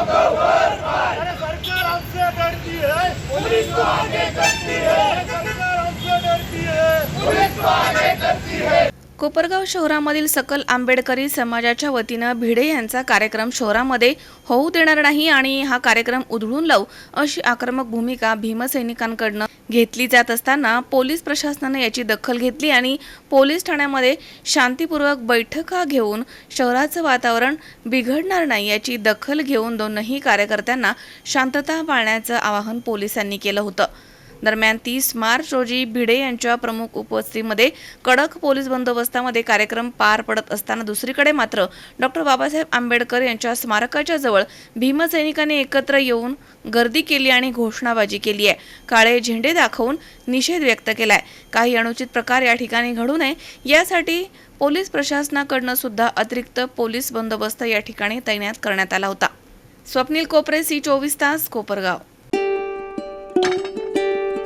सरकार हमसे डरती है पुलिस को आगे करती है अरे सरकार हमसे डरती है पुलिस को आगे करती है कोपरगाव शहरामधील सकल आंबेडकरी समाजाच्या वतीनं भिडे यांचा कार्यक्रम शहरामध्ये होऊ देणार नाही आणि हा कार्यक्रम उधळून लावू अशी आक्रमक भूमिका भीमसैनिकांकडनं घेतली जात असताना पोलीस प्रशासनाने याची दखल घेतली आणि पोलीस ठाण्यामध्ये शांतीपूर्वक बैठका घेऊन शहराचं वातावरण बिघडणार नाही याची दखल घेऊन दोनही कार्यकर्त्यांना शांतता पाळण्याचं आवाहन पोलिसांनी केलं होतं. दरम्यान तीस मार्च रोजी भिडे यांच्या प्रमुख उपस्थितीमध्ये कडक पोलीस बंदोबस्तामध्ये कार्यक्रम पार पडत असताना दुसरीकडे मात्र डॉक्टर बाबासाहेब आंबेडकर यांच्या स्मारकाच्या जवळ भीमसैनिकांनी एकत्र येऊन गर्दी केली आणि घोषणाबाजी केली आहे. काळे झेंडे दाखवून निषेध व्यक्त केलाय. काही अनुचित प्रकार या ठिकाणी घडू नये यासाठी पोलीस प्रशासनाकडनं सुद्धा अतिरिक्त पोलीस बंदोबस्त या ठिकाणी तैनात करण्यात आला होता. स्वप्नील कोपरे सी चोवीस तास कोपरगाव.